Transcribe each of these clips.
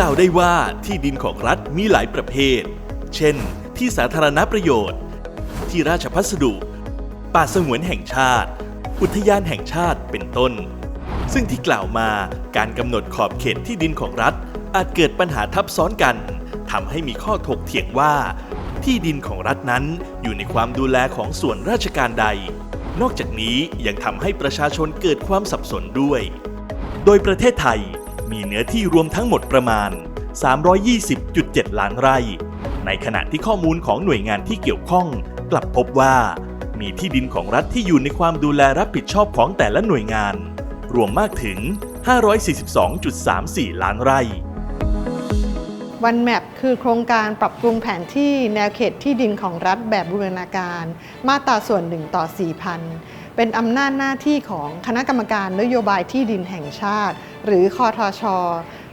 กล่าวได้ว่าที่ดินของรัฐมีหลายประเภท เช่น ที่สาธารณประโยชน์ ที่ราชพัสดุ ป่าสงวนแห่งชาติ อุทยานแห่งชาติเป็นต้น ซึ่งที่กล่าวมาการกำหนดขอบเขตที่ดินของรัฐ อาจเกิดปัญหาทับซ้อนกันทำให้มีข้อถกเถียงว่า ที่ดินของรัฐนั้นอยู่ในความดูแลของส่วนราชการใด นอกจากนี้ยังทำให้ประชาชนเกิดความสับสนด้วย โดยประเทศไทย มีเนื้อที่รวมทั้งหมดประมาณ 320.7 ล้านไร่ ในขณะที่ข้อมูลของหน่วยงานที่เกี่ยวข้อง กลับพบว่า มีที่ดินของรัฐที่อยู่ในความดูแลรับผิดชอบของแต่ละหน่วยงาน รวมมากถึง 542.34 ล้านไร่วันแมปคือโครงการปรับปรุงแผนที่แนวเขตที่ดินของรัฐแบบบูรณาการ มาตราส่วน 1 ต่อ 4,000 เป็นอำนาจหน้าที่ของคณะกรรมการนโยบายที่ดินแห่งชาติ หรือคอทช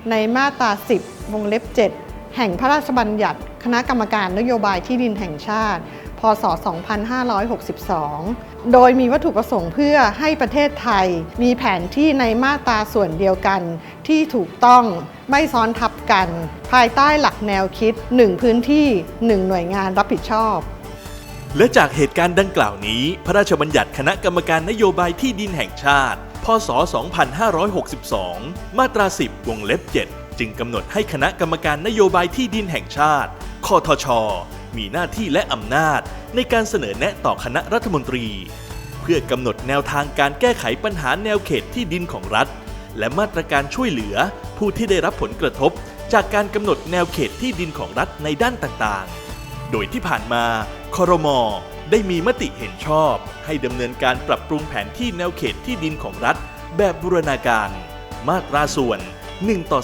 ในมาตรา 10 วงเล็บ 7 แห่งพระราชบัญญัติ คณะกรรมการนโยบายที่ดินแห่งชาติ พศ 2562 โดยมีวัตถุประสงค์เพื่อให้ประเทศไทย มีแผนที่ในมาตราส่วนเดียวกัน ที่ถูกต้องไม่ซ้อนทับกัน ภายใต้หลักแนวคิด 1 พื้นที่ 1 หน่วยงานรับผิดชอบ และจากเหตุการณ์ดังกล่าวนี้ พระราชบัญญัติคณะกรรมการนโยบายที่ดินแห่งชาติ พศ 2562 มาตรา 10 วงเล็บ 7 จึงกำหนดให้คณะกรรมการนโยบายที่ดินแห่งชาติ คทช มีหน้าที่และอำนาจ ในการเสนอแนะต่อคณะรัฐมนตรี เพื่อกำหนดแนวทางการแก้ไขปัญหาแนวเขตที่ดินของรัฐ และมาตรการช่วยเหลือ ผู้ที่ได้รับผลกระทบ จากการกำหนดแนวเขตที่ดินของรัฐในด้านต่างๆ โดยที่ผ่านมา ครมอได้มีมติเห็นชอบ ให้ดำเนินการปรับปรุงแผนที่แนวเขตที่ดินของรัฐ แบบบูรณาการ มาตราส่วน 1 ต่อ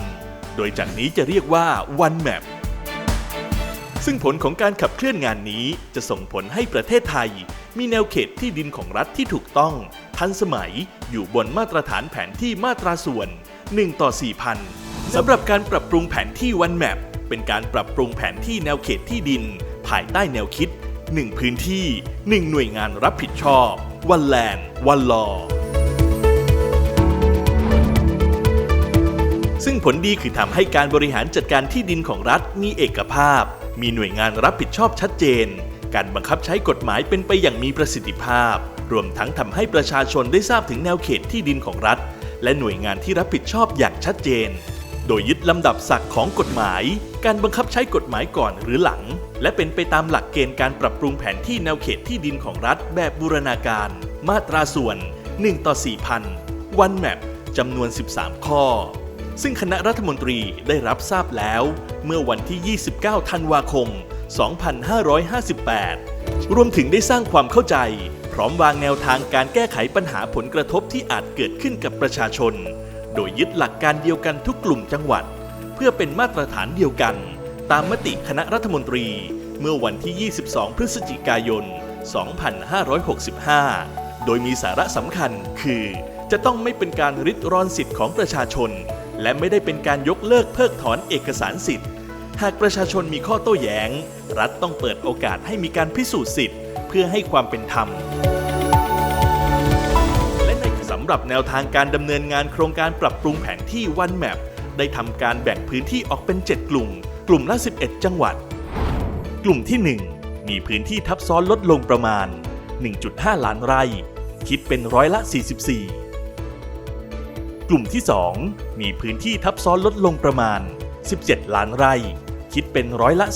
4,000 โดยจากนี้จะเรียกว่า one map ซึ่งผลของการขับเคลื่อนงานนี้จะส่งผลให้ประเทศไทย มีแนวเขตที่ดินของรัฐที่ถูกต้อง ทันสมัยอยู่บนมาตรฐานแผนที่มาตราส่วน 1 ต่อ 4,000สำหรับการปรับปรุงแผนที่วันแมปเป็นการปรับปรุงแผนที่แนวเขตที่ดิน ภายใต้แนวคิด 1 พื้นที่ 1 หน่วยงานรับผิดชอบ วันแลนด์วันลอซึ่งผลดีคือทำให้การบริหารจัดการที่ดินของรัฐมีเอกภาพ มีหน่วยงานรับผิดชอบชัดเจน การบังคับใช้กฎหมายเป็นไปอย่างมีประสิทธิภาพ รวมทั้งทำให้ประชาชนได้ทราบถึงแนวเขตที่ดินของรัฐ และหน่วยงานที่รับผิดชอบอย่างชัดเจน โดยยึดลำดับศักดิ์ของกฎหมาย การบังคับใช้กฎหมายก่อนหรือหลัง และเป็นไปตามหลักเกณฑ์การปรับปรุงแผนที่แนวเขตที่ดินของรัฐแบบบูรณาการ มาตราส่วน 1 ต่อ 4,000 วันแมปจำนวน 13 ข้อ ซึ่งคณะรัฐมนตรีได้รับทราบแล้ว เมื่อวันที่ 29 ธันวาคม 2558 รวมถึงได้สร้างความเข้าใจ พร้อมวางแนวทางการแก้ไขปัญหาผลกระทบที่อาจเกิดขึ้นกับประชาชน โดยยึดหลักการเดียวกันทุกกลุ่มจังหวัด พื่อเป็นมาตรฐานเดียวกัน ตามมติคณะรัฐมนตรี เมื่อวันที่ 22 พฤศจิกายน 2565 โดยมีสาระสำคัญคือ จะต้องไม่เป็นการริดรอนสิทธิ์ของประชาชน และไม่ได้เป็นการยกเลิกเพิกถอนเอกสารสิทธิ์ หากประชาชนมีข้อโต้แย้ง รัฐต้องเปิดโอกาสให้มีการพิสูจน์สิทธิ์ เพื่อให้ความเป็นธรรมและในสำหรับแนวทางการดำเนินงานโครงการปรับปรุงแผนที่วันแมป ได้ทำการแบ่งพื้นที่ออกเป็น 7 กลุ่ม กลุ่มละ 11 จังหวัด กลุ่มที่ 1 มีพื้นที่ทับซ้อนลดลงประมาณ 1.5 ล้านไร่ คิดเป็นร้อยละ 44 กลุ่มที่ 2 มีพื้นที่ทับซ้อนลดลงประมาณ 17 ล้านไร่ คิดเป็นร้อยละ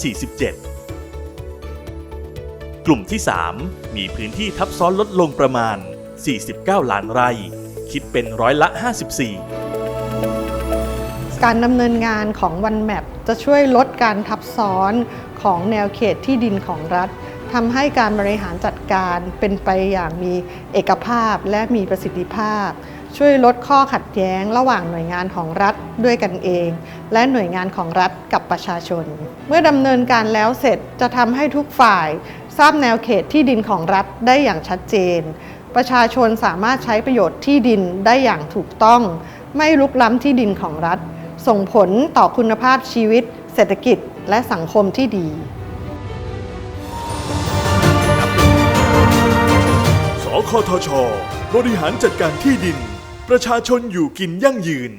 47 กลุ่มที่ 3 มีพื้นที่ทับซ้อนลดลงประมาณ 49 ล้านไร่ คิดเป็นร้อยละ 54 การดำเนินงานของวันแมปจะช่วยลดการทับซ้อนของแนวเขตที่ดินของรัฐทำให้การบริหารจัดการเป็นไปอย่างมีเอกภาพและมีประสิทธิภาพ ช่วยลดข้อขัดแย้งระหว่างหน่วยงานของรัฐด้วยกันเอง และหน่วยงานของรัฐกับประชาชน เมื่อดำเนินการแล้วเสร็จจะทำให้ทุกฝ่าย ทราบแนวเขตที่ดินของรัฐได้อย่างชัดเจน ประชาชนสามารถใช้ประโยชน์ที่ดินได้อย่างถูกต้อง ไม่ลุกล้ำที่ดินของรัฐ ส่งผลต่อคุณภาพชีวิต เศรษฐกิจ และสังคมที่ดีสคทช บริหารจัดการที่ดิน ประชาชนอยู่กินยั่งยืน